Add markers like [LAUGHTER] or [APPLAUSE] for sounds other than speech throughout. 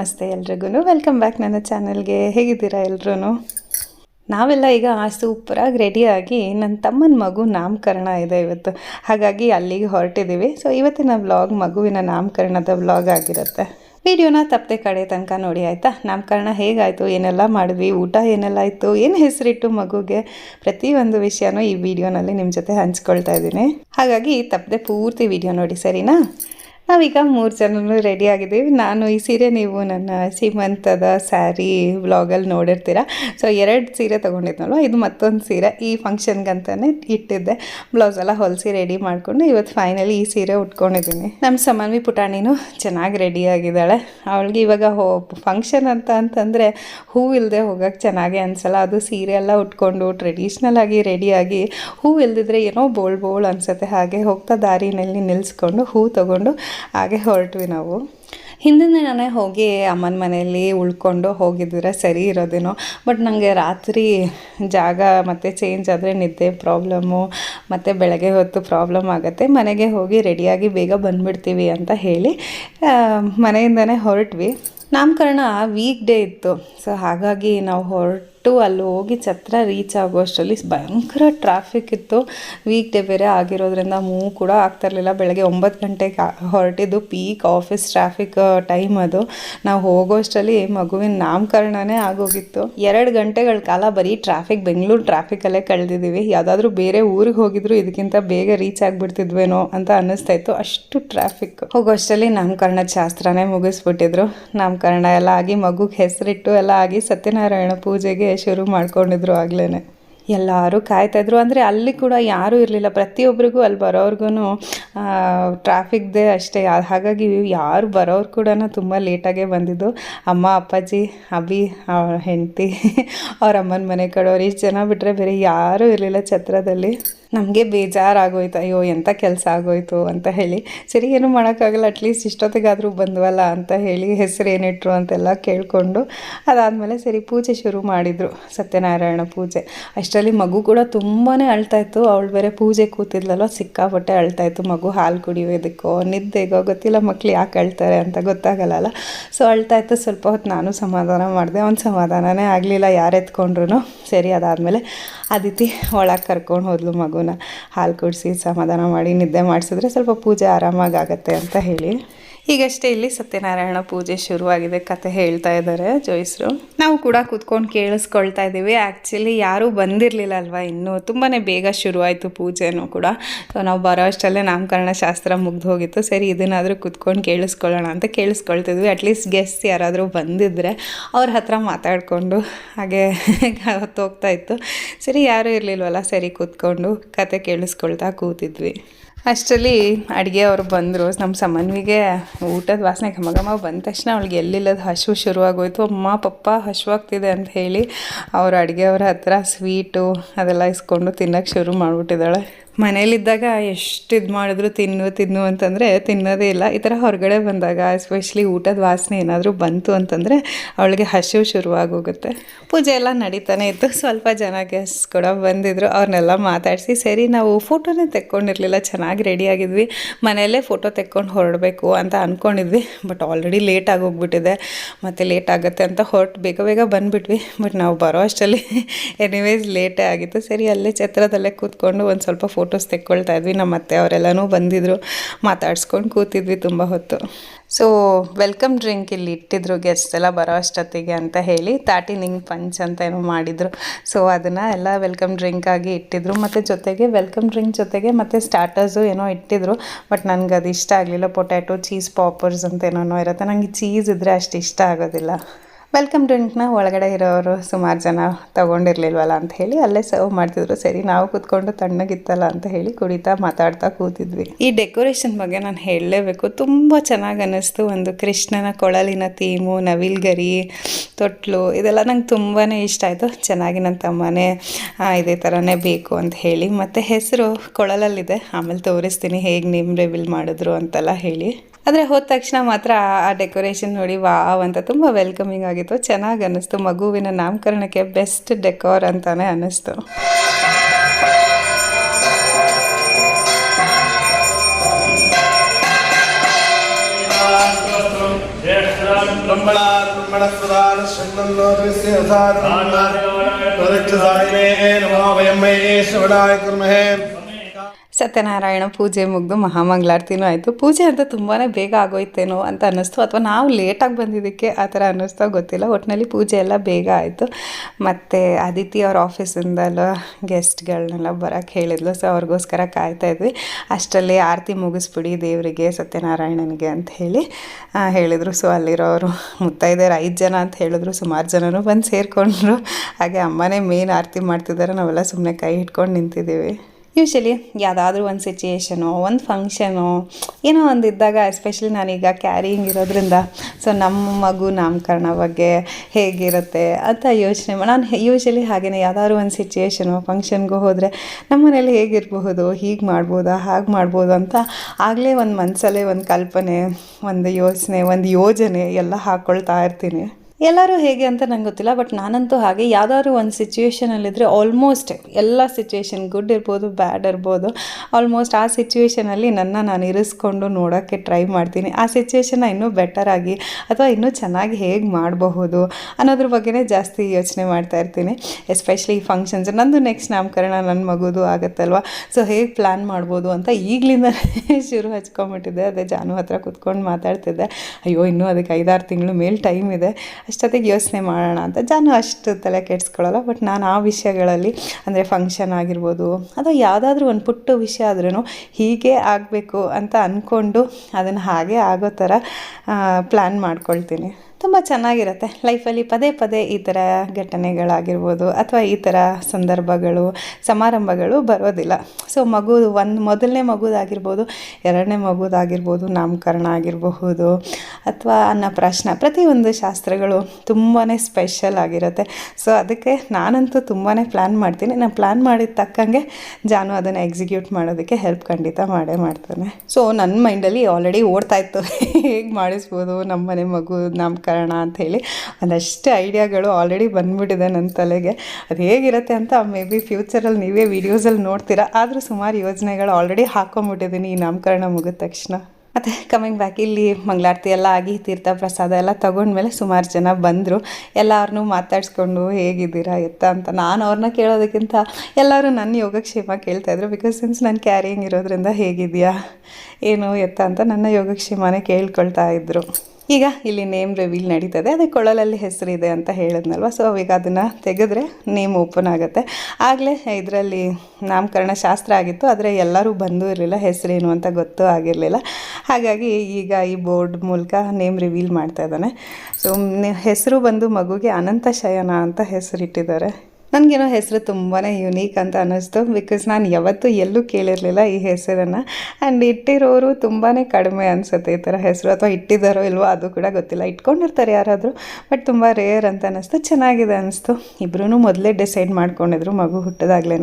ನಮಸ್ತೆ ಎಲ್ರಿಗೂ welcome back ನನ್ನ ಚಾನಲ್ಗೆ. ಹೇಗಿದ್ದೀರಾ ಎಲ್ರೂ ನಾವೆಲ್ಲ ಈಗ ಸೂಪರಾಗಿ ರೆಡಿಯಾಗಿ ನನ್ನ ತಮ್ಮನ ಮಗು ನಾಮಕರಣ ಇದೆ ಇವತ್ತು. ಹಾಗಾಗಿ ಅಲ್ಲಿಗೆ ಹೊರಟಿದ್ದೀವಿ ಸೊ ಇವತ್ತಿನ ವ್ಲಾಗ್ ಮಗುವಿನ ನಾಮಕರಣದ ವ್ಲಾಗ್ ಆಗಿರುತ್ತೆ. ವಿಡಿಯೋನ ತಪ್ಪದೆ ಕಡೆ ತನಕ ನೋಡಿ, ಆಯಿತಾ? ನಾಮಕರಣ ಹೇಗಾಯಿತು? ಏನೆಲ್ಲ ಮಾಡಿದ್ವಿ? ಊಟ ಏನೆಲ್ಲ ಆಯಿತು ಏನು ಹೆಸರಿಟ್ಟು ಮಗುಗೆ? ಪ್ರತಿಯೊಂದು ವಿಷಯನೂ ಈ ವಿಡಿಯೋನಲ್ಲಿ ನಿಮ್ಮ ಜೊತೆ ಹಂಚ್ಕೊಳ್ತಾ ಇದ್ದೀನಿ. ಹಾಗಾಗಿ ತಪ್ಪದೆ ಪೂರ್ತಿ ವಿಡಿಯೋ ನೋಡಿ, ಸರಿನಾ? ನಾವೀಗ ಮೂರು ಜನನು ರೆಡಿ ಆಗಿದ್ದೀವಿ. ನಾನು ಈ ಸೀರೆ ನೀವು ನನ್ನ ಸೀಮಂತದ ಸ್ಯಾರಿ ವ್ಲಾಗಲ್ಲಿ ನೋಡಿರ್ತೀರ. ಸೊ ಎರಡು ಸೀರೆ ತೊಗೊಂಡಿದ್ನಲ್ವ? ಇದು ಮತ್ತೊಂದು ಸೀರೆ. ಈ ಫಂಕ್ಷನ್ಗಂತಾನೆ ಇಟ್ಟಿದ್ದೆ. ಬ್ಲೌಸ್ ಎಲ್ಲ ಹೊಲಿಸಿ ರೆಡಿ ಮಾಡಿಕೊಂಡು ಇವತ್ತು ಫೈನಲಿ ಈ ಸೀರೆ ಉಟ್ಕೊಂಡಿದ್ದೀನಿ. ನಮ್ಮ ಸಮನ್ವಿ ಪುಟಾಣಿನೂ ಚೆನ್ನಾಗಿ ರೆಡಿ ಆಗಿದ್ದಾಳೆ. ಅವಳಿಗೆ ಇವಾಗ ಹೋ ಫಂಕ್ಷನ್ ಅಂತ ಅಂತಂದರೆ ಹೂ ಇಲ್ಲದೆ ಹೋಗೋಕ್ಕೆ ಚೆನ್ನಾಗಿ ಅನಿಸಲ್ಲ. ಅದು ಸೀರೆ ಎಲ್ಲ ಉಟ್ಕೊಂಡು ಟ್ರೆಡಿಷ್ನಲ್ ಆಗಿ ರೆಡಿಯಾಗಿ ಹೂ ಇಲ್ದಿದ್ರೆ ಏನೋ ಬೋಳ್ ಬೋಳ್ ಅನಿಸುತ್ತೆ. ಹಾಗೆ ಹೋಗ್ತಾ ದಾರಿನಲ್ಲಿ ನಿಲ್ಲಿಸ್ಕೊಂಡು ಹೂ ತೊಗೊಂಡು ಹಾಗೆ ಹೊರಟ್ವಿ ನಾವು. ಹಿಂದಿನ ನಾನೇ ಹೋಗಿ ಅಮ್ಮನ ಮನೆಯಲ್ಲಿ ಉಳ್ಕೊಂಡು ಹೋಗಿದ್ದರೆ ಸರಿ ಇರೋದೇನೋ, ಬಟ್ ನನಗೆ ರಾತ್ರಿ ಜಾಗ ಮತ್ತು ಚೇಂಜ್ ಆದರೆ ನಿದ್ದೆ ಪ್ರಾಬ್ಲಮ್ಮು ಮತ್ತು ಬೆಳಗ್ಗೆ ಹೊತ್ತು ಪ್ರಾಬ್ಲಮ್ ಆಗುತ್ತೆ. ಮನೆಗೆ ಹೋಗಿ ರೆಡಿಯಾಗಿ ಬೇಗ ಬಂದುಬಿಡ್ತೀವಿ ಅಂತ ಹೇಳಿ ಮನೆಯಿಂದನೇ ಹೊರಟ್ವಿ. ನಾಮಕರಣ ವೀಕ್ ಡೇ ಇತ್ತು. ಸೊ ಹಾಗಾಗಿ ನಾವು ಹೊರಟು ಅಲ್ಲಿ ಹೋಗಿ ಛತ್ರ ರೀಚ್ ಆಗೋಷ್ಟರಲ್ಲಿ ಭಯಂಕರ ಟ್ರಾಫಿಕ್ ಇತ್ತು. ವೀಕ್ ಡೇ ಬೇರೆ ಆಗಿರೋದ್ರಿಂದ ಮೂವ್ ಕೂಡ ಆಗ್ತಾ ಇರಲಿಲ್ಲ. ಬೆಳಗ್ಗೆ ಒಂಬತ್ತು ಗಂಟೆಗೆ ಹೊರಟಿದ್ದು ಪೀಕ್ ಆಫೀಸ್ ಟ್ರಾಫಿಕ್ ಟೈಮ್ ಅದು. ನಾವು ಹೋಗೋಷ್ಟರಲ್ಲಿ ಮಗುವಿನ ನಾಮಕರಣನೇ ಆಗೋಗಿತ್ತು. ಎರಡು ಗಂಟೆಗಳ ಕಾಲ ಬರೀ ಟ್ರಾಫಿಕ್ ಬೆಂಗಳೂರು ಟ್ರಾಫಿಕಲ್ಲೇ ಕಳೆದಿದ್ದೀವಿ ಯಾವುದಾದ್ರೂ ಬೇರೆ ಊರಿಗೆ ಹೋಗಿದ್ರು ಇದಕ್ಕಿಂತ ಬೇಗ ರೀಚ್ ಆಗಿಬಿಡ್ತಿದ್ವೇನೋ ಅಂತ ಅನ್ನಿಸ್ತಾ ಇತ್ತು. ಅಷ್ಟು ಟ್ರಾಫಿಕ್ ಹೋಗೋಷ್ಟರಲ್ಲಿ ನಾಮಕರಣ ಶಾಸ್ತ್ರನೇ ಮುಗಿಸ್ಬಿಟ್ಟಿದ್ರು. ನಾಮಕರಣ ಎಲ್ಲ ಆಗಿ ಮಗುಗೆ ಹೆಸರಿಟ್ಟು ಎಲ್ಲ ಆಗಿ ಸತ್ಯನಾರಾಯಣ ಪೂಜೆಗೆ ಶುರು ಮಾಡ್ಕೊಂಡಿದ್ರು ಆಗ್ಲೇ ಎಲ್ಲರೂ ಕಾಯ್ತಾಯಿದ್ರು ಅಂದರೆ ಅಲ್ಲಿ ಕೂಡ ಯಾರೂ ಇರಲಿಲ್ಲ. ಪ್ರತಿಯೊಬ್ಬರಿಗೂ ಅಲ್ಲಿ ಬರೋರ್ಗೂ ಟ್ರಾಫಿಕ್ದೇ ಅಷ್ಟೇ. ಹಾಗಾಗಿ ಯಾರು ಬರೋರು ಕೂಡ ತುಂಬ ಲೇಟಾಗೇ ಬಂದಿದ್ದು. ಅಮ್ಮ, ಅಪ್ಪಾಜಿ, ಅಭಿ ಹೆಂಡತಿ, [LAUGHS] ಅವ್ರ ಅಮ್ಮನ ಮನೆ ಕಡೆಯವ್ರು ಇಷ್ಟು ಜನ ಬಿಟ್ಟರೆ ಬೇರೆ ಯಾರೂ ಇರಲಿಲ್ಲ ಛತ್ರದಲ್ಲಿ. ನಮಗೆ ಬೇಜಾರಾಗೋಯ್ತು, ಅಯ್ಯೋ ಎಂಥ ಕೆಲಸ ಆಗೋಯ್ತು ಅಂತ ಹೇಳಿ. ಸರಿ, ಏನು ಮಾಡೋಕ್ಕಾಗಲ್ಲ ಅಟ್ಲೀಸ್ಟ್ ಇಷ್ಟೊತ್ತಿಗಾದರೂ ಬಂದ್ವಲ್ಲ ಅಂತ ಹೇಳಿ ಹೆಸರು ಏನಿಟ್ಟರು ಅಂತೆಲ್ಲ ಕೇಳಿಕೊಂಡು ಅದಾದಮೇಲೆ ಸರಿ ಪೂಜೆ ಶುರು ಮಾಡಿದರು, ಸತ್ಯನಾರಾಯಣ ಪೂಜೆ. ಅಷ್ಟರಲ್ಲಿ ಮಗು ಕೂಡ ತುಂಬಾ ಅಳ್ತಾಯಿತ್ತು ಅವಳು ಬೇರೆ ಪೂಜೆ ಕೂತಿದ್ಲಲ್ವ, ಸಿಕ್ಕಾಪಟ್ಟೆ ಅಳ್ತಾಯಿತ್ತು ಮಗು ಹಾಲು ಕುಡಿಯೋದಕ್ಕೋ, ನಿದ್ದೆಗೋ, ಗೊತ್ತಿಲ್ಲ ಮಕ್ಳು ಯಾಕೆ ಅಳ್ತಾರೆ ಅಂತ ಗೊತ್ತಾಗಲ್ಲ ಸೊ ಅಳ್ತಾಯಿತ್ತು ಸ್ವಲ್ಪ ಹೊತ್ತು ನಾನು ಸಮಾಧಾನ ಮಾಡಿದೆ. ಅವ್ನು ಸಮಾಧಾನನೇ ಆಗಲಿಲ್ಲ ಯಾರು ಎತ್ಕೊಂಡ್ರು ಸರಿ, ಅದಾದಮೇಲೆ ಅದಿತಿ ಒಳಗೆ ಕರ್ಕೊಂಡು ಹೋದ್ಲು ಮಗುನ ಹಾಲು ಕುಡಿಸಿ ಸಮಾಧಾನ ಮಾಡಿ ನಿದ್ದೆ ಮಾಡಿಸಿದ್ರೆ ಸ್ವಲ್ಪ ಪೂಜೆ ಆರಾಮಾಗಿ ಆಗುತ್ತೆ ಅಂತ ಹೇಳಿ. ಈಗಷ್ಟೇ ಇಲ್ಲಿ ಸತ್ಯನಾರಾಯಣ ಪೂಜೆ ಶುರುವಾಗಿದೆ, ಕತೆ ಹೇಳ್ತಾ ಇದ್ದಾರೆ ಜೋಯಿಸ್ರು. ನಾವು ಕೂಡ ಕೂತ್ಕೊಂಡು ಕೇಳಿಸ್ಕೊಳ್ತಾ ಇದ್ದೀವಿ. ಆ್ಯಕ್ಚುಲಿ ಯಾರೂ ಬಂದಿರಲಿಲ್ಲ ಅಲ್ವಾ ಇನ್ನೂ? ತುಂಬಾ ಬೇಗ ಶುರುವಾಯಿತು ಪೂಜೆನೂ ಕೂಡ. ಸೊ ನಾವು ಬರೋ ಅಷ್ಟಲ್ಲೇ ನಾಮಕರಣ ಶಾಸ್ತ್ರ ಮುಗ್ದು ಹೋಗಿತ್ತು. ಸರಿ, ಇದನ್ನಾದರೂ ಕೂತ್ಕೊಂಡು ಕೇಳಿಸ್ಕೊಳ್ಳೋಣ ಅಂತ ಕೇಳಿಸ್ಕೊಳ್ತಿದ್ವಿ. ಅಟ್ಲೀಸ್ಟ್ ಗೆಸ್ಟ್ ಯಾರಾದರೂ ಬಂದಿದ್ದರೆ ಅವ್ರ ಹತ್ರ ಮಾತಾಡಿಕೊಂಡು ಹಾಗೆ [LAUGHS] ಹೋಗ್ತಾ ಇತ್ತು. ಸರಿ, ಯಾರೂ ಇರಲಿಲ್ವಲ್ಲ, ಸರಿ ಕೂತ್ಕೊಂಡು ಕತೆ ಕೇಳಿಸ್ಕೊಳ್ತಾ ಕೂತಿದ್ವಿ. ಅಷ್ಟರಲ್ಲಿ ಅಡುಗೆ ಅವರು ಬಂದರು. ನಮ್ಮ ಸಮನ್ವಿಗೆ ಊಟದ ವಾಸನೆ ಘಮ ಬಂದ ತಕ್ಷಣ ಅವಳಿಗೆ ಎಲ್ಲಿಲ್ಲದ ಹಸಿವು ಶುರುವಾಗೋಯ್ತು. ಅಮ್ಮ, ಪಪ್ಪ ಹಸುವಾಗ್ತಿದೆ ಅಂತ ಹೇಳಿ ಅವ್ರ ಅಡುಗೆಯವ್ರ ಹತ್ರ ಸ್ವೀಟು ಅದೆಲ್ಲ ಇಸ್ಕೊಂಡು ತಿನ್ನೋಕ್ಕೆ ಶುರು ಮಾಡಿಬಿಟ್ಟಿದ್ದಾಳೆ. ಮನೇಲಿದ್ದಾಗ ಎಷ್ಟು ಇದು ಮಾಡಿದ್ರು, ತಿನ್ನು ತಿನ್ನು ಅಂತಂದರೆ ತಿನ್ನೋದೇ ಇಲ್ಲ. ಈ ಥರ ಹೊರಗಡೆ ಬಂದಾಗ ಎಸ್ಪೆಷಲಿ ಊಟದ ವಾಸನೆ ಏನಾದರೂ ಬಂತು ಅಂತಂದರೆ ಅವಳಿಗೆ ಹಸಿವು ಶುರುವಾಗೋಗುತ್ತೆ. ಪೂಜೆ ಎಲ್ಲ ನಡೀತಾನೆ ಇತ್ತು. ಸ್ವಲ್ಪ ಜನ ಗೆಸ್ಟ್ ಕೂಡ ಬಂದಿದ್ರು. ಅವ್ರನ್ನೆಲ್ಲ ಮಾತಾಡಿಸಿ, ಸರಿ, ನಾವು ಫೋಟೋನೇ ತೆಕ್ಕೊಂಡಿರಲಿಲ್ಲ. ಚೆನ್ನಾಗಿ ರೆಡಿಯಾಗಿದ್ವಿ ಮನೆಯಲ್ಲೇ ಫೋಟೋ ತೆಕ್ಕೊಂಡು ಹೊರಡಬೇಕು ಅಂತ ಅಂದ್ಕೊಂಡಿದ್ವಿ ಬಟ್ ಆಲ್ರೆಡಿ ಲೇಟ್ ಆಗೋಗ್ಬಿಟ್ಟಿದೆ. ಮತ್ತು ಲೇಟ್ ಆಗುತ್ತೆ ಅಂತ ಹೊರಟು ಬೇಗ ಬೇಗ ಬಂದುಬಿಟ್ವಿ. ಬಟ್ ನಾವು ಬರೋ ಅಷ್ಟರಲ್ಲಿ ಎನಿವೇಸ್ ಲೇಟೇ ಆಗಿತ್ತು. ಸರಿ, ಅಲ್ಲೇ ಛತ್ರದಲ್ಲೇ ಕೂತ್ಕೊಂಡು ಒಂದು ಸ್ವಲ್ಪ ಫೋಟೋಸ್ ತೆಕ್ಕೊಳ್ತಾ ಇದ್ವಿ, ನಮ್ಮ ಅತ್ತೆ ಅವರೆಲ್ಲನೂ ಬಂದಿದ್ದರು ಮಾತಾಡ್ಸ್ಕೊಂಡು ಕೂತಿದ್ವಿ ತುಂಬ ಹೊತ್ತು. ಸೊ ವೆಲ್ಕಮ್ ಡ್ರಿಂಕ್ ಇಲ್ಲಿ ಇಟ್ಟಿದ್ರು ಗೆಸ್ಟ್ ಎಲ್ಲ ಬರೋ ಅಷ್ಟೊತ್ತಿಗೆ ಅಂತ ಹೇಳಿ ತಾಟಿ ನಿಂಗ್ ಪಂಚ್ ಅಂತ ಏನೋ ಮಾಡಿದರು. ಸೊ ಅದನ್ನು ಎಲ್ಲ ವೆಲ್ಕಮ್ ಡ್ರಿಂಕ್ ಆಗಿ ಇಟ್ಟಿದ್ರು. ಮತ್ತು ಜೊತೆಗೆ ವೆಲ್ಕಮ್ ಡ್ರಿಂಕ್ ಜೊತೆಗೆ ಮತ್ತು ಸ್ಟಾರ್ಟರ್ಸು ಏನೋ ಇಟ್ಟಿದ್ರು. ಬಟ್ ನನಗೆ ಅದು ಇಷ್ಟ ಆಗಲಿಲ್ಲ ಪೊಟ್ಯಾಟೊ ಚೀಸ್ ಪಾಪರ್ಸ್ ಅಂತ ಏನೋ ಇರುತ್ತೆ. ನನಗೆ ಚೀಸ್ ಇದ್ದರೆ ಅಷ್ಟು ಇಷ್ಟ ಆಗೋದಿಲ್ಲ. ವೆಲ್ಕಮ್ ಡ್ರಿಂಕ್ನ ಒಳಗಡೆ ಇರೋರು ಸುಮಾರು ಜನ ತೊಗೊಂಡಿರ್ಲಿಲ್ವಲ್ಲ ಅಂತ ಹೇಳಿ ಅಲ್ಲೇ ಸರ್ವ್ ಮಾಡ್ತಿದ್ರು. ಸರಿ, ನಾವು ಕೂತ್ಕೊಂಡು ತಣ್ಣಗಿತ್ತಲ್ಲ ಅಂತ ಹೇಳಿ ಕುಡಿತಾ ಮಾತಾಡ್ತಾ ಕೂತಿದ್ವಿ. ಈ ಡೆಕೋರೇಷನ್ ಬಗ್ಗೆ ನಾನು ಹೇಳಲೇಬೇಕು. ತುಂಬ ಚೆನ್ನಾಗಿ ಅನ್ನಿಸ್ತು. ಒಂದು ಕೃಷ್ಣನ ಕೊಳಲಿನ ಥೀಮು ನವಿಲ್ಗರಿ, ತೊಟ್ಲು, ಇದೆಲ್ಲ ನಂಗೆ ತುಂಬಾ ಇಷ್ಟ ಆಯಿತು. ಚೆನ್ನಾಗಿ ನನ್ನ ತಮ್ಮನೇ ಇದೇ ಥರನೇ ಬೇಕು ಅಂತ ಹೇಳಿ. ಮತ್ತು ಹೆಸರು ಕೊಳಲಲ್ಲಿದೆ. ಆಮೇಲೆ ತೋರಿಸ್ತೀನಿ ಹೇಗೆ ನಿಮ್ಮ ರಿವಿಲ್ ಮಾಡಿದ್ರು ಅಂತೆಲ್ಲ ಹೇಳಿ. ಆದರೆ ಹೋದ ತಕ್ಷಣ ಮಾತ್ರ ಆ ಡೆಕೋರೇಷನ್ ನೋಡಿ ವಾವ್ ಅಂತ ತುಂಬ ವೆಲ್ಕಮಿಂಗ್ ಆಗಿತ್ತು ಚೆನ್ನಾಗಿ ಅನ್ನಿಸ್ತು ಮಗುವಿನ ನಾಮಕರಣಕ್ಕೆ ಬೆಸ್ಟ್ ಡೆಕೋರ್ ಅಂತಲೇ ಅನ್ನಿಸ್ತು ೇ ನಮೋ ವಯಂ ಮಹೇಶ್ವರಾಯ ಕುರ್ಮಹೇ ಸತ್ಯನಾರಾಯಣ ಪೂಜೆ ಮುಗಿದು ಮಹಾಮಂಗಳಾರತಿನೂ ಆಯಿತು. ಪೂಜೆ ಅಂತ ತುಂಬಾ ಬೇಗ ಆಗೋಯ್ತೇನೋ ಅಂತ ಅನ್ನಿಸ್ತು. ಅಥವಾ ನಾವು ಲೇಟಾಗಿ ಬಂದಿದ್ದಕ್ಕೆ ಆ ಥರ ಅನ್ನಿಸ್ತೋ ಗೊತ್ತಿಲ್ಲ. ಒಟ್ಟಿನಲ್ಲಿ ಪೂಜೆ ಎಲ್ಲ ಬೇಗ ಆಯಿತು. ಮತ್ತು ಅದಿತಿ ಅವ್ರ ಆಫೀಸಿಂದಲ್ಲ ಗೆಸ್ಟ್ಗಳನ್ನೆಲ್ಲ ಬರೋಕ್ಕೆ ಹೇಳಿದ್ಲು. ಸೊ ಅವ್ರಿಗೋಸ್ಕರ ಕಾಯ್ತಾ ಇದ್ವಿ. ಅಷ್ಟರಲ್ಲಿ ಆರತಿ ಮುಗಿಸ್ಬಿಡಿ ದೇವರಿಗೆ, ಸತ್ಯನಾರಾಯಣನಿಗೆ ಅಂತ ಹೇಳಿ ಹೇಳಿದರು. ಸೊ ಅಲ್ಲಿರೋರು ಮುತ್ತೈದೆಯರು ಐದು ಜನ ಅಂತ ಹೇಳಿದ್ರು. ಸುಮಾರು ಜನರು ಬಂದು ಸೇರಿಕೊಂಡ್ರು. ಹಾಗೆ ಅಮ್ಮನೇ ಮೇನ್ ಆರತಿ ಮಾಡ್ತಿದ್ದಾರೆ. ನಾವೆಲ್ಲ ಸುಮ್ಮನೆ ಕೈ ಹಿಡ್ಕೊಂಡು ನಿಂತಿದ್ದೀವಿ. ಯೂಶಲಿ ಯಾವುದಾದ್ರೂ ಒಂದು ಸಿಚುಯೇಷನು ಒಂದು ಫಂಕ್ಷನು ಏನೋ ಒಂದು ಇದ್ದಾಗ ಎಸ್ಪೆಷಲಿ ನಾನೀಗ ಕ್ಯಾರಿಯಿಂಗ್ ಇರೋದ್ರಿಂದ. ಸೊ ನಮ್ಮ ಮಗು ನಾಮಕರಣ ಬಗ್ಗೆ ಹೇಗಿರುತ್ತೆ ಅಂತ ಯೋಚನೆ ನಾನು ಯೂಶ್ವಲಿ ಹಾಗೆಯೇ ಯಾವುದಾದ್ರು ಒಂದು ಸಿಚುಯೇಷನು ಫಂಕ್ಷನ್ಗೂ ಹೋದರೆ ನಮ್ಮ ಮನೇಲಿ ಹೇಗಿರಬಹುದು, ಹೀಗೆ ಮಾಡ್ಬೋದಾ, ಹಾಗೆ ಮಾಡ್ಬೋದು ಅಂತ ಆಗಲೇ ಒಂದು ಮನಸ್ಸಲ್ಲೇ ಒಂದು ಕಲ್ಪನೆ, ಒಂದು ಯೋಚನೆ, ಒಂದು ಯೋಜನೆ ಎಲ್ಲ ಹಾಕ್ಕೊಳ್ತಾ ಇರ್ತೀನಿ. ಎಲ್ಲರೂ ಹೇಗೆ ಅಂತ ನಂಗೆ ಗೊತ್ತಿಲ್ಲ ಬಟ್ ನಾನಂತೂ ಹಾಗೆ ಯಾವ್ದಾದ್ರು ಒಂದು ಸಿಚುವೇಶನಲ್ಲಿದ್ದರೆ ಆಲ್ಮೋಸ್ಟ್ ಎಲ್ಲ ಸಿಚುವೇಶನ್ ಗುಡ್ ಇರ್ಬೋದು ಬ್ಯಾಡ್ ಇರ್ಬೋದು ಆಲ್ಮೋಸ್ಟ್ ಆ ಸಿಚುವೇಶನಲ್ಲಿ ನನ್ನ ನಾನು ಇರಿಸ್ಕೊಂಡು ನೋಡೋಕ್ಕೆ ಟ್ರೈ ಮಾಡ್ತೀನಿ. ಆ ಸಿಚುವೇಶನ್ನ ಇನ್ನೂ ಆಗಿ ಅಥವಾ ಇನ್ನೂ ಚೆನ್ನಾಗಿ ಹೇಗೆ ಮಾಡಬಹುದು ಅನ್ನೋದ್ರ ಬಗ್ಗೆನೇ ಜಾಸ್ತಿ ಯೋಚನೆ ಮಾಡ್ತಾ ಇರ್ತೀನಿ. ಎಸ್ಪೆಷಲಿ ಈ ಫಂಕ್ಷನ್ಸ್ ನಂದು ನೆಕ್ಸ್ಟ್ ನಾಮಕರಣ ನನ್ನ ಮಗುದು ಆಗುತ್ತಲ್ವ? ಸೊ ಹೇಗೆ ಪ್ಲ್ಯಾನ್ ಮಾಡ್ಬೋದು ಅಂತ ಈಗಲಿಂದ [LAUGHS] ಶುರು ಹಚ್ಕೊಂಬಿಟ್ಟಿದ್ದೆ ಅದೇ ಜಾನು ಹತ್ರ ಕೂತ್ಕೊಂಡು ಮಾತಾಡ್ತಿದ್ದೆ. ಅಯ್ಯೋ, ಇನ್ನೂ ಅದಕ್ಕೆ ಐದಾರು ತಿಂಗಳು ಮೇಲೆ ಟೈಮ್ ಇದೆ. ಅಷ್ಟೊತ್ತಿಗೆ ಯೋಚನೆ ಮಾಡೋಣ ಅಂತ. ಜಾನು ಅಷ್ಟು ತಲೆ ಕೆಡಿಸ್ಕೊಳ್ಳಲ್ಲ ಬಟ್ ನಾನು ಆ ವಿಷಯಗಳಲ್ಲಿ, ಅಂದರೆ ಫಂಕ್ಷನ್ ಆಗಿರ್ಬೋದು, ಅಥವಾ ಯಾವುದಾದ್ರೂ ಒಂದು ಪುಟ್ಟ ವಿಷಯ ಆದ್ರೂ ಹೀಗೆ ಆಗಬೇಕು ಅಂತ ಅಂದ್ಕೊಂಡು ಅದನ್ನು ಹಾಗೆ ಆಗೋ ಥರ ಪ್ಲ್ಯಾನ್ ಮಾಡ್ಕೊಳ್ತೀನಿ. ತುಂಬ ಚೆನ್ನಾಗಿರುತ್ತೆ. ಲೈಫಲ್ಲಿ ಪದೇ ಪದೇ ಈ ಥರ ಘಟನೆಗಳಾಗಿರ್ಬೋದು ಅಥವಾ ಈ ಥರ ಸಂದರ್ಭಗಳು, ಸಮಾರಂಭಗಳು ಬರೋದಿಲ್ಲ. ಸೊ ಮಗು ಒಂದು, ಮೊದಲನೇ ಮಗುದಾಗಿರ್ಬೋದು, ಎರಡನೇ ಮಗುದಾಗಿರ್ಬೋದು, ನಾಮಕರಣ ಆಗಿರಬಹುದು, ಅಥವಾ ಅನ್ನಪ್ರಾಶನ ಪ್ರತಿಯೊಂದು ಶಾಸ್ತ್ರಗಳು ತುಂಬಾ ಸ್ಪೆಷಲ್ ಆಗಿರುತ್ತೆ. ಸೊ ಅದಕ್ಕೆ ನಾನಂತೂ ತುಂಬಾ ಪ್ಲ್ಯಾನ್ ಮಾಡ್ತೀನಿ. ನಾನು ಪ್ಲ್ಯಾನ್ ಮಾಡಿದ ತಕ್ಕಂಗೆ ಜಾನು ಅದನ್ನು ಎಕ್ಸಿಕ್ಯೂಟ್ ಮಾಡೋದಕ್ಕೆ ಹೆಲ್ಪ್ ಖಂಡಿತ ಮಾಡೇ ಮಾಡ್ತಾನೆ. ಸೊ ನನ್ನ ಮೈಂಡಲ್ಲಿ ಆಲ್ರೆಡಿ ಓಡ್ತಾ ಇತ್ತು. [LAUGHS] ಹೇಗೆ ಮಾಡಿಸ್ಬೋದು ನಮ್ಮ ಮನೆ ಮಗು ನಾಮಕರಣ ಅಂತ ಹೇಳಿ ಒಂದಷ್ಟು ಐಡಿಯಾಗಳು ಆಲ್ರೆಡಿ ಬಂದ್ಬಿಟ್ಟಿದೆ ನನ್ನ ತಲೆಗೆ. ಅದು ಹೇಗಿರುತ್ತೆ ಅಂತ ಮೇ ಬಿ ಫ್ಯೂಚರಲ್ಲಿ ನೀವೇ ವೀಡಿಯೋಸಲ್ಲಿ ನೋಡ್ತೀರಾ. ಆದರೂ ಸುಮಾರು ಯೋಜನೆಗಳು ಆಲ್ರೆಡಿ ಹಾಕ್ಕೊಂಬಿಟ್ಟಿದ್ದೀನಿ ಈ ನಾಮಕರಣ ಮುಗಿದ ತಕ್ಷಣ. ಮತ್ತು ಕಮಿಂಗ್ ಬ್ಯಾಕ್ ಇಲ್ಲಿ ಮಂಗಳಾರತಿ ಎಲ್ಲ ಆಗಿ ತೀರ್ಥ ಪ್ರಸಾದ ಎಲ್ಲ ತೊಗೊಂಡ್ಮೇಲೆ ಸುಮಾರು ಜನ ಬಂದರು. ಎಲ್ಲರನ್ನೂ ಮಾತಾಡಿಸ್ಕೊಂಡು ಹೇಗಿದ್ದೀರಾ, ಎತ್ತ ಅಂತ. ನಾನು ಅವ್ರನ್ನ ಕೇಳೋದಕ್ಕಿಂತ ಎಲ್ಲರೂ ನನ್ನ ಯೋಗಕ್ಷೇಮ ಕೇಳ್ತಾಯಿದ್ರು ಬಿಕಾಸ್ ಸಿನ್ಸ್ ನಾನು ಕ್ಯಾರಿಯಿಂಗ್ ಇರೋದ್ರಿಂದ ಹೇಗಿದೆಯಾ ಏನು, ಎತ್ತ ಅಂತ ನನ್ನ ಯೋಗಕ್ಷೇಮನೇ ಕೇಳ್ಕೊಳ್ತಾ ಇದ್ದರು ಈಗ ಇಲ್ಲಿ ನೇಮ್ ರಿವೀಲ್ ನಡೀತದೆ. ಅದೇ ಕೊಳಲಲ್ಲಿ ಹೆಸರಿದೆ ಅಂತ ಹೇಳಿದ್ನಲ್ವ? ಸೊ ಈಗ ಅದನ್ನು ತೆಗೆದ್ರೆ ನೇಮ್ ಓಪನ್ ಆಗುತ್ತೆ. ಆಗಲೇ ಇದರಲ್ಲಿ ನಾಮಕರಣ ಶಾಸ್ತ್ರ ಆಗಿತ್ತು. ಆದರೆ ಎಲ್ಲರೂ ಬಂದೂ ಇರಲಿಲ್ಲ. ಹೆಸರೇನು ಅಂತ ಗೊತ್ತೂ ಆಗಿರಲಿಲ್ಲ. ಹಾಗಾಗಿ ಈಗ ಈ ಬೋರ್ಡ್ ಮೂಲಕ ನೇಮ್ ರಿವೀಲ್ ಮಾಡ್ತಾ ಇದ್ದಾನೆ. ಸೊ ಹೆಸರು ಬಂದು ಮಗುಗೆ ಅನಂತ ಶಯನ ಅಂತ ಹೆಸರಿಟ್ಟಿದ್ದಾರೆ. ನನಗೇನೋ ಹೆಸರು ತುಂಬಾ ಯುನೀಕ್ ಅಂತ ಅನ್ನಿಸ್ತು ಬಿಕಾಸ್ ನಾನು ಯಾವತ್ತೂ ಎಲ್ಲೂ ಕೇಳಿರಲಿಲ್ಲ ಈ ಹೆಸರನ್ನು. ಆ್ಯಂಡ್ ಇಟ್ಟಿರೋರು ತುಂಬಾ ಕಡಿಮೆ ಅನಿಸುತ್ತೆ ಈ ಥರ ಹೆಸರು ಅಥವಾ ಇಟ್ಟಿದ್ದಾರೋ ಇಲ್ವೋ ಅದು ಕೂಡ ಗೊತ್ತಿಲ್ಲ. ಇಟ್ಕೊಂಡಿರ್ತಾರೆ ಯಾರಾದರೂ ಬಟ್ ತುಂಬ ರೇರ್ ಅಂತ ಅನ್ನಿಸ್ತು. ಚೆನ್ನಾಗಿದೆ ಅನ್ನಿಸ್ತು ಇಬ್ಬರೂ ಮೊದಲೇ ಡಿಸೈಡ್ ಮಾಡ್ಕೊಂಡಿದ್ರು ಮಗು ಹುಟ್ಟಿದಾಗ್ಲೇ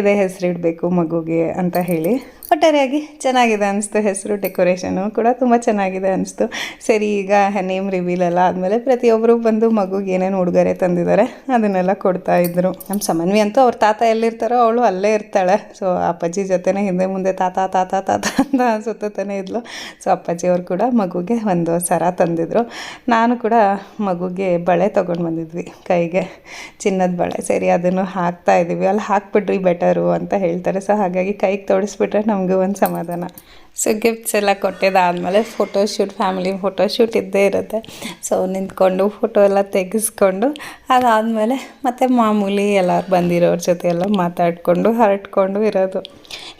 ಇದೇ ಹೆಸರಿಡಬೇಕು ಮಗುಗೆ ಅಂತ ಹೇಳಿ. ಒಟ್ಟಾರೆಯಾಗಿ ಚೆನ್ನಾಗಿದೆ ಅನಿಸ್ತು. ಹೆಸರು, ಡೆಕೋರೇಷನು ಕೂಡ ತುಂಬ ಚೆನ್ನಾಗಿದೆ ಅನಿಸ್ತು. ಸರಿ, ಈಗ ನೇಮ್ ರಿವೀಲ್ ಎಲ್ಲ ಆದಮೇಲೆ ಪ್ರತಿಯೊಬ್ಬರು ಬಂದು ಮಗುಗೆ ಏನೇನು ಉಡುಗೊರೆ ತಂದಿದ್ದಾರೆ ಅದನ್ನೆಲ್ಲ ಕೊಡ್ತಾ ಇದ್ರು. ನಮ್ಮ ಸಮನ್ವಿ ಅಂತೂ ಅವ್ರ ತಾತ ಎಲ್ಲಿರ್ತಾರೋ ಅವಳು ಅಲ್ಲೇ ಇರ್ತಾಳೆ. ಸೊ ಅಪ್ಪಾಜಿ ಜೊತೆನೇ ಹಿಂದೆ ಮುಂದೆ ತಾತ ತಾತ ತಾತ ಅಂತ ಸುತ್ತಾನೆ ಇದ್ಲು. ಸೊ ಅಪ್ಪಾಜಿ ಅವರು ಕೂಡ ಮಗುಗೆ ಒಂದು ಸರ ತಂದಿದ್ರು. ನಾನು ಕೂಡ ಮಗುಗೆ ಬಳೆ ತೊಗೊಂಡು ಬಂದಿದ್ವಿ ಕೈಗೆ, ಚಿನ್ನದ ಬಳೆ. ಸರಿ, ಅದನ್ನು ಹಾಕ್ತಾ ಇದ್ದೀವಿ ಅಲ್ಲಿ ಹಾಕ್ಬಿಟ್ರಿ ಬೆಟರು ಅಂತ ಹೇಳ್ತಾರೆ. ಸೊ ಹಾಗಾಗಿ ಕೈಗೆ ತೊಡಿಸ್ಬಿಟ್ರೆ ನಮಗೂ ಒಂದು ಸಮಾಧಾನ. ಸೊ ಗಿಫ್ಟ್ಸ್ ಎಲ್ಲ ಕೊಟ್ಟಿದ್ದಾದಮೇಲೆ ಫೋಟೋಶೂಟ್ ಫ್ಯಾಮಿಲಿ ಫೋಟೋಶೂಟ್ ಇದ್ದೇ ಇರುತ್ತೆ. ಸೊ ನಿಂತ್ಕೊಂಡು ಫೋಟೋ ಎಲ್ಲ ತೆಗೆಸ್ಕೊಂಡು ಅದಾದಮೇಲೆ ಮತ್ತು ಮಾಮೂಲಿ ಎಲ್ಲರೂ ಬಂದಿರೋರ ಜೊತೆ ಎಲ್ಲ ಮಾತಾಡಿಕೊಂಡು ಹರಟ್ಕೊಂಡು ಇರೋದು.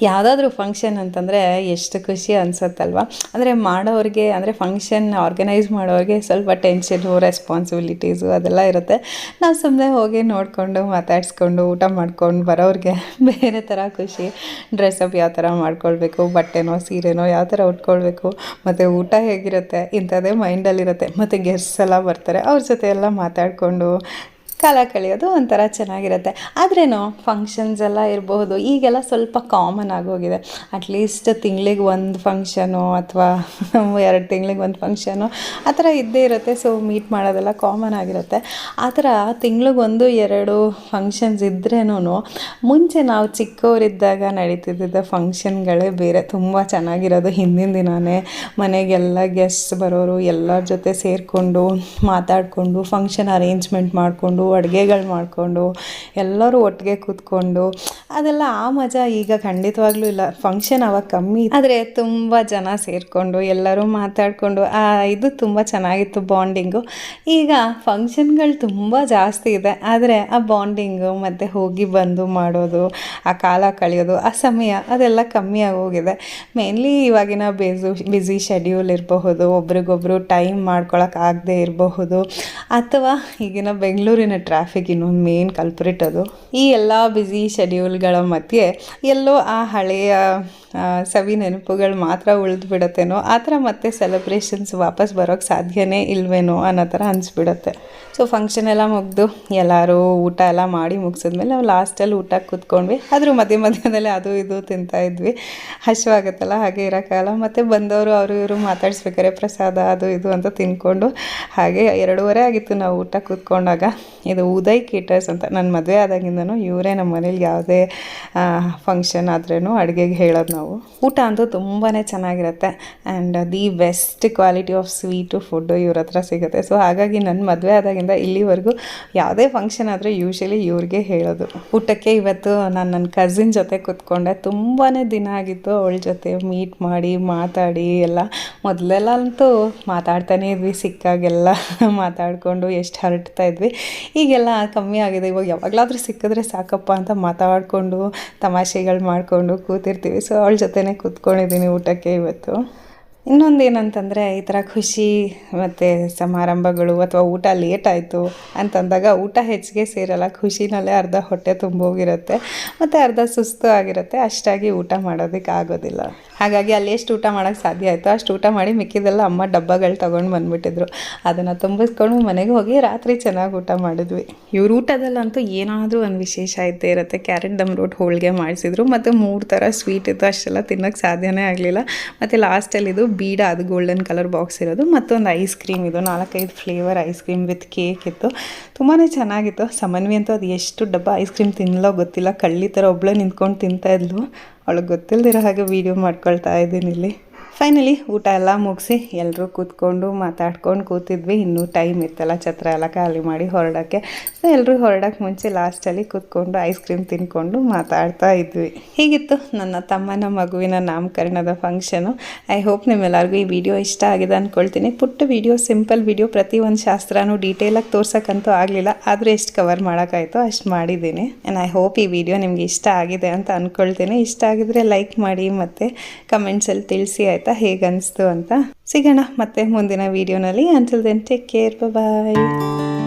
ಯಾವುದಾದ್ರೂ ಫಂಕ್ಷನ್ ಅಂತಂದರೆ ಎಷ್ಟು ಖುಷಿ ಅನ್ಸುತ್ತಲ್ವ? ಅಂದರೆ ಮಾಡೋರಿಗೆ, ಅಂದರೆ ಫಂಕ್ಷನ್ ಆರ್ಗನೈಸ್ ಮಾಡೋರಿಗೆ ಸ್ವಲ್ಪ ಟೆನ್ಷನು ರೆಸ್ಪಾನ್ಸಿಬಿಲಿಟೀಸು ಅದೆಲ್ಲ ಇರುತ್ತೆ. ನಾವು ಸುಮ್ಮನೆ ಹೋಗಿ ನೋಡಿಕೊಂಡು ಮಾತಾಡಿಸ್ಕೊಂಡು ಊಟ ಮಾಡ್ಕೊಂಡು ಬರೋರಿಗೆ [LAUGHS] ಬೇರೆ ಥರ ಖುಷಿ. ಡ್ರೆಸ್ಅಪ್ ಯಾವ ಥರ ಮಾಡ್ಕೊಳ್ಬೇಕು, ಬಟ್ಟೆನೋ, ಸೀರೆನೋ ಯಾವ ಥರ ಉಟ್ಕೊಳ್ಬೇಕು, ಮತ್ತು ಊಟ ಹೇಗಿರುತ್ತೆ, ಇಂಥದ್ದೇ ಮೈಂಡಲ್ಲಿರುತ್ತೆ ಮತ್ತು ಗೆಸ್ಟ್ಸ್ ಎಲ್ಲ ಬರ್ತಾರೆ, ಅವ್ರ ಜೊತೆ ಎಲ್ಲ ಮಾತಾಡಿಕೊಂಡು ಕಾಲ ಕಳೆಯೋದು ಒಂಥರ ಚೆನ್ನಾಗಿರುತ್ತೆ. ಆದ್ರೇನು ಫಂಕ್ಷನ್ಸ್ ಎಲ್ಲ ಇರಬಹುದು. ಈಗೆಲ್ಲ ಸ್ವಲ್ಪ ಕಾಮನ್ ಆಗೋಗಿದೆ ಅಟ್ಲೀಸ್ಟ್ ತಿಂಗಳಿಗೆ ಒಂದು ಫಂಕ್ಷನು ಅಥವಾ ಎರಡು ತಿಂಗಳಿಗೆ ಒಂದು ಫಂಕ್ಷನು ಆ ಥರ ಇದ್ದೇ ಇರುತ್ತೆ. ಸೊ ಮೀಟ್ ಮಾಡೋದೆಲ್ಲ ಕಾಮನ್ ಆಗಿರುತ್ತೆ. ಆ ಥರ ತಿಂಗ್ಳಿಗೆ ಒಂದು, ಎರಡು ಫಂಕ್ಷನ್ಸ್ ಇದ್ರೇನು ಮುಂಚೆ ನಾವು ಚಿಕ್ಕವರಿದ್ದಾಗ ನಡೀತಿದ್ದ ಫಂಕ್ಷನ್ಗಳೇ ಬೇರೆ. ತುಂಬ ಚೆನ್ನಾಗಿರೋದು. ಹಿಂದಿನ ದಿನವೇ ಮನೆಗೆಲ್ಲ ಗೆಸ್ಟ್ ಬರೋರು ಎಲ್ಲರ ಜೊತೆ ಸೇರಿಕೊಂಡು ಮಾತಾಡಿಕೊಂಡು ಫಂಕ್ಷನ್ ಅರೇಂಜ್ಮೆಂಟ್ ಮಾಡಿಕೊಂಡು ಅಡುಗೆಗಳು ಮಾಡಿಕೊಂಡು ಎಲ್ಲರೂ ಒಟ್ಟಿಗೆ ಕೂತ್ಕೊಂಡು ಅದೆಲ್ಲ ಆ ಮಜಾ ಈಗ ಖಂಡಿತವಾಗ್ಲೂ ಇಲ್ಲ. ಫಂಕ್ಷನ್ ಅವಾಗ ಕಮ್ಮಿ ಆದರೆ ತುಂಬ ಜನ ಸೇರಿಕೊಂಡು, ಎಲ್ಲರೂ ಮಾತಾಡಿಕೊಂಡು, ಆ ಇದು ತುಂಬ ಚೆನ್ನಾಗಿತ್ತು ಬಾಂಡಿಂಗು ಈಗ ಫಂಕ್ಷನ್ಗಳು ತುಂಬ ಜಾಸ್ತಿ ಇದೆ. ಆದರೆ ಆ ಬಾಂಡಿಂಗು ಮತ್ತು ಹೋಗಿ ಬಂದು ಮಾಡೋದು, ಆ ಕಾಲ ಕಳೆಯೋದು, ಆ ಸಮಯ ಅದೆಲ್ಲ ಕಮ್ಮಿ ಆಗೋಗಿದೆ. ಮೇನ್ಲಿ ಇವಾಗಿನ ಬೇಸು ಬ್ಯುಸಿ ಶೆಡ್ಯೂಲ್ ಇರಬಹುದು, ಒಬ್ರಿಗೊಬ್ರು ಟೈಮ್ ಮಾಡ್ಕೊಳಕ್ಕಾಗದೇ ಇರಬಹುದು, ಅಥವಾ ಈಗಿನ ಬೆಂಗಳೂರಿನ ಟ್ರಾಫಿಕ್ ಇನ್ನೊಂದು ಮೇನ್ ಕಲ್ಪ್ರಿಟ್ ಅದು. ಈ ಎಲ್ಲ ಬ್ಯುಸಿ ಶೆಡ್ಯೂಲ್ಗಳ ಮಧ್ಯೆ ಎಲ್ಲೋ ಆ ಹಳೆಯ ಸವಿ ನೆನಪುಗಳು ಮಾತ್ರ ಉಳಿದು ಬಿಡುತ್ತೇನೋ ಆ ಥರ ಮತ್ತೆ ಸೆಲೆಬ್ರೇಷನ್ಸ್ ವಾಪಸ್ ಬರೋಕ್ಕೆ ಸಾಧ್ಯನೇ ಇಲ್ವೇನೋ ಅನ್ನೋ ಥರ ಅನಿಸ್ಬಿಡುತ್ತೆ. ಸೊ ಫಂಕ್ಷನ್ ಎಲ್ಲ ಮುಗಿದು ಎಲ್ಲರೂ ಊಟ ಎಲ್ಲ ಮಾಡಿ ಮುಗಿಸಿದ್ಮೇಲೆ ನಾವು ಲಾಸ್ಟಲ್ಲಿ ಊಟಕ್ಕೆ ಕೂತ್ಕೊಂಡ್ವಿ. ಆದರೂ ಮಧ್ಯ ಮಧ್ಯದಲ್ಲಿ ಅದು ಇದು ತಿಂತಾ ಇದ್ವಿ. ಹಸಿವಾಗುತ್ತಲ್ಲ ಹಾಗೆ ಇರೋಕ್ಕಾಗಲ್ಲ. ಮತ್ತು ಬಂದವರು ಅವರು ಇವರು ಮಾತಾಡಿಸ್ಬೇಕಾರೆ ಪ್ರಸಾದ, ಅದು ಇದು ಅಂತ ತಿನ್ಕೊಂಡು ಹಾಗೆ ಎರಡೂವರೆ ಆಗಿತ್ತು ನಾವು ಊಟ ಕೂತ್ಕೊಂಡಾಗ. ಇದು ಉದಯ್ ಕೀಟರ್ಸ್ ಅಂತ ನನ್ನ ಮದುವೆ ಆದಾಗಿಂದನೂ ಇವರೇ ನಮ್ಮ ಮನೇಲಿ ಯಾವುದೇ ಫಂಕ್ಷನ್ ಆದ್ರೂ ಅಡುಗೆಗೆ ಹೇಳೋದು ನಾವು. ಊಟ ಅಂತೂ ತುಂಬಾ ಚೆನ್ನಾಗಿರುತ್ತೆ. And the best quality of sweet food ಇವ್ರ ಹತ್ರ ಸಿಗುತ್ತೆ. ಸೊ ಹಾಗಾಗಿ ನನ್ನ ಮದುವೆ ಆದಾಗಿಂದ ಇಲ್ಲಿವರೆಗೂ ಯಾವುದೇ ಫಂಕ್ಷನ್ ಆದರೆ ಯೂಶಲಿ ಇವ್ರಿಗೆ ಹೇಳೋದು. ಊಟಕ್ಕೆ ಇವತ್ತು ನಾನು ನನ್ನ ಕಸಿನ್ ಜೊತೆ ಕೂತ್ಕೊಂಡೆ. ತುಂಬಾ ದಿನ ಆಗಿತ್ತು ಅವಳ ಜೊತೆ ಮೀಟ್ ಮಾಡಿ, ಮಾತಾಡಿ ಎಲ್ಲ. ಮೊದಲೆಲ್ಲ ಅಂತೂ ಮಾತಾಡ್ತಾನೆ ಇದ್ವಿ, ಸಿಕ್ಕಾಗೆಲ್ಲ [LAUGHS] ಮಾತಾಡಿಕೊಂಡು ಎಷ್ಟು ಹರಡ್ತಾ ಇದ್ವಿ. ಈಗೆಲ್ಲ ಕಮ್ಮಿ ಆಗಿದೆ. ಇವಾಗ ಯಾವಾಗಲಾದರೂ ಸಿಕ್ಕಿದ್ರೆ ಸಾಕಪ್ಪ ಅಂತ ಮಾತಾಡಿಕೊಂಡು, ತಮಾಷೆಗಳು ಮಾಡಿಕೊಂಡು ಕೂತಿರ್ತೀವಿ. ಸೊ ಅವಳ ಜೊತೆನೇ ಕೂತ್ಕೊಂಡಿದ್ದೀನಿ ಊಟಕ್ಕೆ ಇವತ್ತು. ಇನ್ನೊಂದು ಏನಂತಂದರೆ ಈ ಥರ ಖುಷಿ ಮತ್ತು ಸಮಾರಂಭಗಳು ಅಥವಾ ಊಟ ಲೇಟ್ ಆಯಿತು ಅಂತಂದಾಗ ಊಟ ಹೆಚ್ಚಿಗೆ ಸೇರಲ್ಲ, ಖುಷಿನಲ್ಲೇ ಅರ್ಧ ಹೊಟ್ಟೆ ತುಂಬೋಗಿರುತ್ತೆ ಮತ್ತು ಅರ್ಧ ಸುಸ್ತು ಆಗಿರುತ್ತೆ. ಅಷ್ಟಾಗಿ ಊಟ ಮಾಡೋದಕ್ಕೆ ಆಗೋದಿಲ್ಲ. ಹಾಗಾಗಿ ಅಲ್ಲಿ ಎಷ್ಟು ಊಟ ಮಾಡೋಕ್ಕೆ ಸಾಧ್ಯ ಆಯಿತು ಅಷ್ಟು ಊಟ ಮಾಡಿ ಮಿಕ್ಕಿದೆಲ್ಲ ಅಮ್ಮ ಡಬ್ಬಗಳು ತೊಗೊಂಡು ಬಂದುಬಿಟ್ಟಿದ್ರು. ಅದನ್ನು ತುಂಬಿಸ್ಕೊಂಡು ಮನೆಗೆ ಹೋಗಿ ರಾತ್ರಿ ಚೆನ್ನಾಗಿ ಊಟ ಮಾಡಿದ್ವಿ. ಇವ್ರ ಊಟದಲ್ಲಂತೂ ಏನಾದರೂ ಒಂದು ವಿಶೇಷ ಇದ್ದೇ ಇರುತ್ತೆ. ಕ್ಯಾರೆಟ್ ದಮ್ ರೋಟ್ ಹೋಳಿಗೆ ಮಾಡಿಸಿದ್ರು. ಮತ್ತು ಮೂರು ಥರ ಸ್ವೀಟ್ ಇತ್ತು. ಅಷ್ಟೆಲ್ಲ ತಿನ್ನೋಕ್ಕೆ ಸಾಧ್ಯನೇ ಆಗಲಿಲ್ಲ. ಮತ್ತು ಲಾಸ್ಟಲ್ಲಿ ಇದು ಬೀಡ ಅದು ಗೋಲ್ಡನ್ ಕಲರ್ ಬಾಕ್ಸ್ ಇರೋದು. ಮತ್ತೊಂದು ಐಸ್ ಕ್ರೀಮ್ ಇದು, ನಾಲ್ಕೈದು flavour ice cream with cake ಇತ್ತು. ತುಂಬಾ ಚೆನ್ನಾಗಿತ್ತು. ಸಮನ್ವಿ ಅಂತೂ ಅದು ಎಷ್ಟು ಡಬ್ಬ ಐಸ್ ಕ್ರೀಮ್ ತಿನ್ನಲೋ ಗೊತ್ತಿಲ್ಲ. ಕಳ್ಳಿ ಥರ ಒಬ್ಬಳೇ ನಿಂತ್ಕೊಂಡು ತಿಂತಾ ಇದ್ಲು. ಅವಳಿಗೆ ಗೊತ್ತಿಲ್ದಿರೋ ಹಾಗೆ ವೀಡಿಯೋ ಮಾಡ್ಕೊಳ್ತಾ ಇದ್ದೀನಿ ಇಲ್ಲಿ. ಫೈನಲಿ ಊಟ ಎಲ್ಲ ಮುಗಿಸಿ ಎಲ್ಲರೂ ಕೂತ್ಕೊಂಡು ಮಾತಾಡ್ಕೊಂಡು ಕೂತಿದ್ವಿ. ಇನ್ನೂ ಟೈಮ್ ಇತ್ತಲ್ಲ, ಛತ್ರ ಎಲ್ಲ ಖಾಲಿ ಮಾಡಿ ಹೊರಡೋಕ್ಕೆ. ಸೊ ಎಲ್ಲರೂ ಹೊರಡೋಕ್ಕೆ ಮುಂಚೆ ಲಾಸ್ಟಲ್ಲಿ ಕೂತ್ಕೊಂಡು ಐಸ್ ಕ್ರೀಮ್ ತಿನ್ಕೊಂಡು ಮಾತಾಡ್ತಾ ಇದ್ವಿ. ಹೀಗಿತ್ತು ನನ್ನ ತಮ್ಮನ ಮಗುವಿನ ನಾಮಕರಣದ ಫಂಕ್ಷನು ಐ ಹೋಪ್ ನಿಮ್ಮೆಲ್ಲರಿಗೂ ಈ ವಿಡಿಯೋ ಇಷ್ಟ ಆಗಿದೆ ಅಂದ್ಕೊಳ್ತೀನಿ ಪುಟ್ಟ ವಿಡಿಯೋ ಸಿಂಪಲ್ ವಿಡಿಯೋ ಪ್ರತಿ ಒಂದು ಶಾಸ್ತ್ರನೂ ಡೀಟೇಲಾಗಿ ತೋರ್ಸೋಕ್ಕಂತೂ ಆಗಲಿಲ್ಲ. ಆದರೆ ಎಷ್ಟು ಕವರ್ ಮಾಡೋಕ್ಕಾಯಿತು ಅಷ್ಟು ಮಾಡಿದ್ದೀನಿ. ಆ್ಯಂಡ್ ಐ ಹೋಪ್ ಈ ವಿಡಿಯೋ ನಿಮಗೆ ಇಷ್ಟ ಆಗಿದೆ ಅಂತ ಅಂದ್ಕೊಳ್ತೀನಿ ಇಷ್ಟ ಆಗಿದ್ರೆ ಲೈಕ್ ಮಾಡಿ ಮತ್ತು ಕಮೆಂಟ್ಸಲ್ಲಿ ತಿಳಿಸಿ, ಆಯಿತಾ? ಹೇಗೆ ಅನಿಸ್ತು ಅಂತ ಸಿಗೋಣ ಮತ್ತೆ ಮುಂದಿನ ವಿಡಿಯೋನಲ್ಲಿ until then take care bye